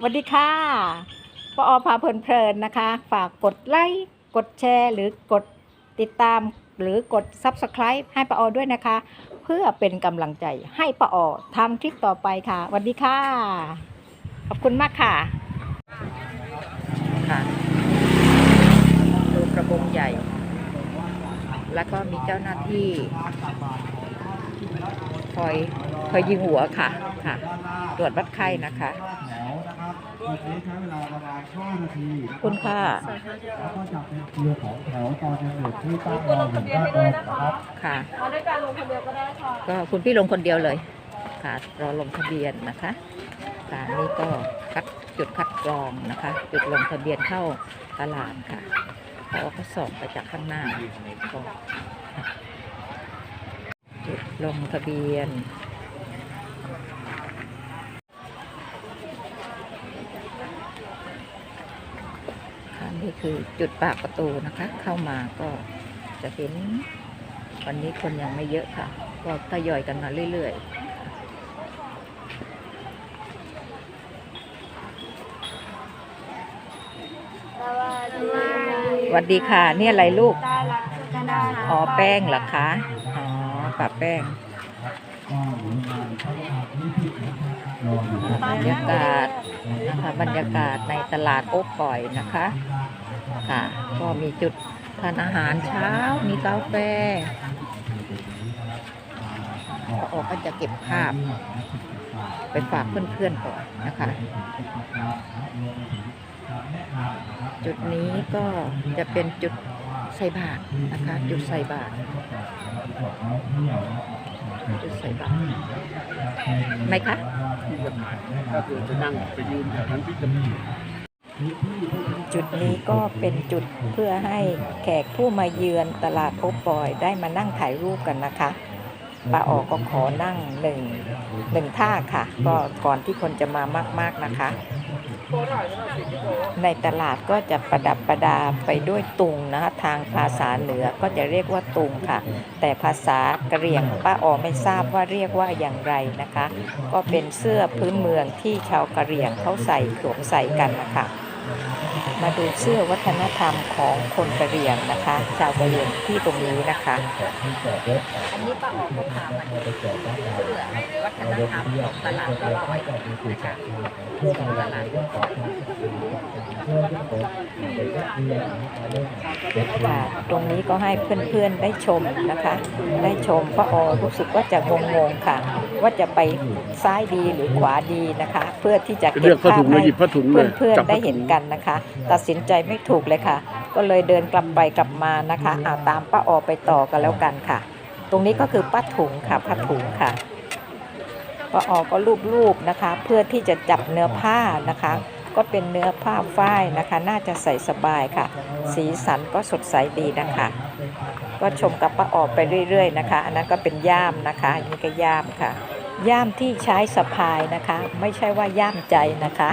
สวัสดีค่ะปออพาเพลินๆนะคะ ฝากกดไลค์ กดแชร์ หรือกดติดตาม หรือกด Subscribe ให้ปออด้วยนะคะ เพื่อเป็นกำลังใจให้ปออทำคลิปต่อไปค่ะสวัสดีค่ะ ขอบคุณมากค่ะค่ะดูกระบงใหญ่ แล้วก็มีเจ้าหน้าที่คอยคอยยิงหัวค่ะค่ะ ตรวจวัดไข้นะคะ จุดนี้ใช้เวลาประมาณ5นาทีขอบคุณค่ะ แล้วก็จะเป็นคิวของแถวตอนยังอยู่ที่ตั้งรออยู่ด้านบนนะครับค่ะ มาด้วยการลงทะเบียนก็ได้ค่ะ ก็คุณพี่ลงคนเดียวเลย ค่ะรอลงทะเบียนนะคะค่ะนี่ก็คัดจุดคัดกรองนะคะ จุดลงทะเบียนเข้าตลาดค่ะเพราะว่าเขาสอบไปจากข้างหน้าก็จุดลงทะเบียน่คือจุดปากประตูนะคะ เข้ามาก็จะเห็นวันนี้คนยังไม่เยอะค่ะ ก็ทยอยกันมาเรื่อยๆสวัสดีค่ะ นี่อะไรลูก อ๋อ แป้งเหรอคะ อ๋อปะแป้งบรออยู่บรรยากาศนะคะบรรยากาศในตลาดโอ๊กก่อยนะคะ ค่ะ ก็มีจุดทานอาหารเช้า มีกาแฟพอออกก็จะเก็บภาพ ไปฝากเพื่อนๆก่อนนะคะ จุดนี้ก็จะเป็นจุดใส่บาตรนะคะ จุดใส่บาตรจุดใส่บาตรไหมคะก็คือจะนั่งไปยืนแถวนั้นพี่จะมี จุดนี้ก็เป็นจุดเพื่อให้แขกผู้มาเยือนตลาดโอปอยได้มานั่งถ่ายรูปกันนะคะป้าออกก็ขอนั่งหนึ่งหนึ่งท่าค่ะ ก็ก่อนที่คนจะมามาก ๆนะคะ ในตลาดก็จะประดับประดาไปด้วยตุงนะคะทางภาษาเหนือก็จะเรียกว่าตุงค่ะ แต่ภาษากะเหรี่ยงป้าออไม่ทราบว่าเรียกว่าอย่างไรนะคะ ก็เป็นเสื้อพื้นเมืองที่ชาวกะเหรี่ยงเขาใส่สวมใส่กันนะคะ มาดูเสื้อวัฒนธรรมของคนกะเหรี่ยงนะคะ ชาวกะเหรี่ยงที่ตรงนี้นะคะ อันนี้ป้าออกก็พามาดูเสื้อวัฒนธรรมของตลาดโลอยนะคะตลาดโลกอยค่ะตรงนี้ก็ให้เพื่อนๆได้ชมนะคะ ได้ชมป้าออรู้สึกว่าจะงงๆค่ะ ว่าจะไปซ้ายดีหรือขวาดีนะคะ เพื่อที่จะเก็บภาพให้เพื่อนๆได้เห็นกันนะคะ ตัดสินใจไม่ถูกเลยค่ะ ก็เลยเดินกลับไปกลับมานะคะอาตามป้าออไปต่อกันแล้วกันค่ะ ตรงนี้ก็คือป้าถุงค่ะผ้าถุงค่ะป้าออก็รูปๆนะคะ เพื่อที่จะจับเนื้อผ้านะคะ ก็เป็นเนื้อผ้าฝ้ายนะคะ น่าจะใส่สบายค่ะ สีสันก็สดใสดีนะคะ ก็ชมกับป้าออไปเรื่อย ๆ นะคะ อันนั้นก็เป็นย่ามนะคะอันนี้ก็ย่ามค่ะ ย่ามที่ใช้สะพายนะคะ ไม่ใช่ว่าย่ามใจนะคะ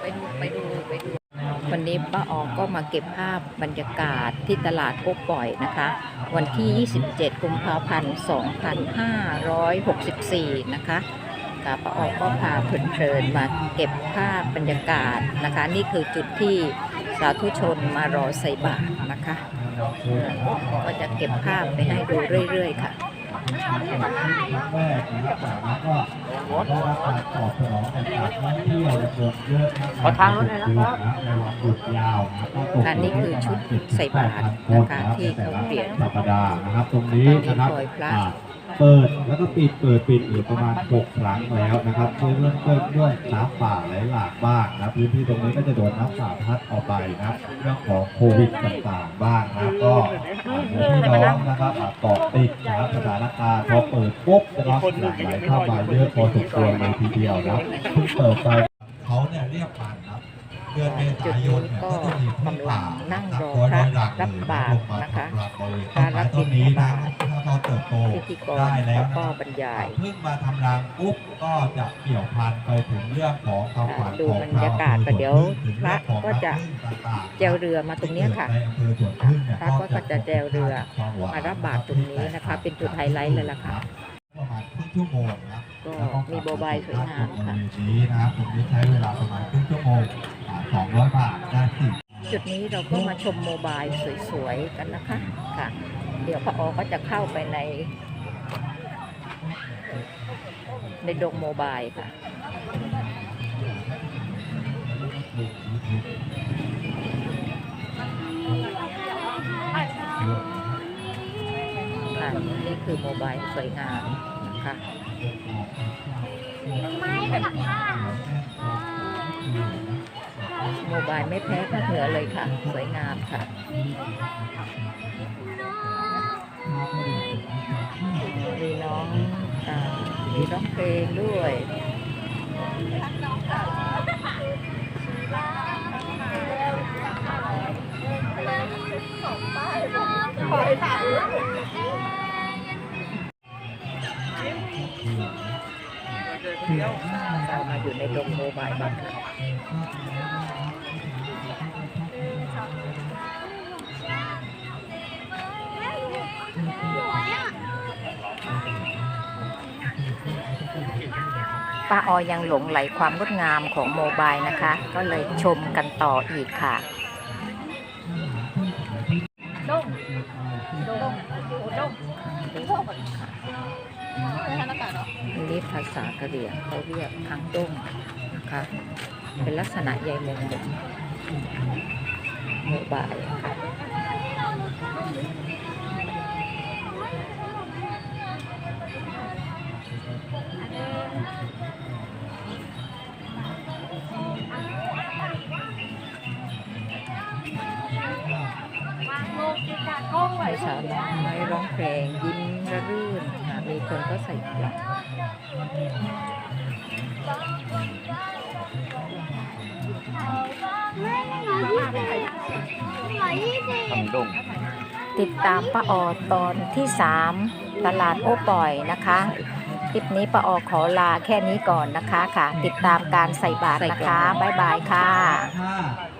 ไปดูไปดูไปดูวันนี้ป้าออกก็มาเก็บภาพบรรยากาศที่ตลาดโกปล่อยนะคะ วันที่ 27 กุมภาพันธ์ 2564 นะคะค่ะป้าออก็พาเพลินๆมาเก็บภาพบรรยากาศนะคะ นี่คือจุดที่สาธุชนมารอใส่บาตรนะคะ ก็จะเก็บภาพไปให้ดูเรื่อยๆค่ะ ขอทางรถเลยนะครับอันนี้คือชุดใส่บาตรนะคะที่เขาเปลี่ยนสัปดาห์นะครับ ตรงนี้นะครับ ตอนนี้ปล่อยพระอ่าเปิดแล้วก็ปิดเปิดปิดอยู่ประมาณ 6 ครั้งแล้วนะครับเพื่อเริ่มต้นด้วยน้ำป่าไหลหลากบ้างนะพื้นที่ตรงนี้ก็จะโดนน้ำป่าพัดออกไปนะครับเรื่องของโควิดต่างๆบ้างนะก็อ่าพี่น้องนะครับอ่าเกาะติดนะครับสถานการณ์พอเปิดปุ๊บนะครับหลั่งไหลเข้ามาเยอะพอสมควรเลยทีเดียวนะเพิ่งเปิดไปเขาเนี่ยเรียกมันครับเดือนเมษายนเนี่ยก็จะมีพืชป่านั่งรอตัวพระโดยหลักรัเลบยบาตรลงมานะคะทำรังเลยต้นไม้ต้นนี้นะถ้า เขาเติบโตพิธีกรได้แล้วก็นะบรรยายเพิ่งมาทำรังปุ๊บก็จะเกี่ยวพันไปถึงเรื่องของความฝันดูของบรรยากาศชก็เดี๋ยวถึงพระเองของก็จะน้ำผึ้งต่างๆแจวเรือมาตรงเนี้ยค่ะในอำเภอสวนพึ่งเนี่ยพระก็จะแจวเรือมารับบาตรตรงนี้นะคะ เป็นจุดไฮไลท์เลยล่ะค่ะประมาณครึ่งชั่วโมงนะก็มีโบบายสวยงามค่ะบริเวณนี้นะครับตรงนี้ใช้เวลาประมาณครึ่งชั่วโมงสองร้อยบาทได้สี่จุดนี้เราก็มาชมโมบายสวยๆกันนะคะค่ะ เดี๋ยวพระออก็จะเข้าไปใน ในดงโมบายค่ะ ค่ะ นี่คือโมบายสวยงามนะคะ ไม่กับผ้า โมบายไม่แพ้ภาคเหนือเลยค่ะ สวยงามค่ะมีน้องอ่ามีร้องเพลงด้วยปล่อยถ่ายเรามาอยู่ในดงโมบายบ้างค่ะ ป้าออยังหลงไหลความงดงามของโมบายนะคะ ก็เลยชมกันต่ออีกค่ะดงดงโอ้ดงไม่ทันอากาศหรออันนี้ภาษากะเหรี่ยงเขาเรียกทางด้งนะคะ เป็นลักษณะใยแมงมุมโมบายค่ะ สาวน้อยร้องเพลงยิ้มระรื่นค่ะมีคนก็ใส่กลับทำดงติดตามป้าออตอนที่ 3 ตลาดโอปอยนะคะ คลิปนี้ป้าออขอลาแค่นี้ก่อนนะคะค่ะ ติดตามการใส่บาตรนะคะ บ๊ายบายค่ะค่ะ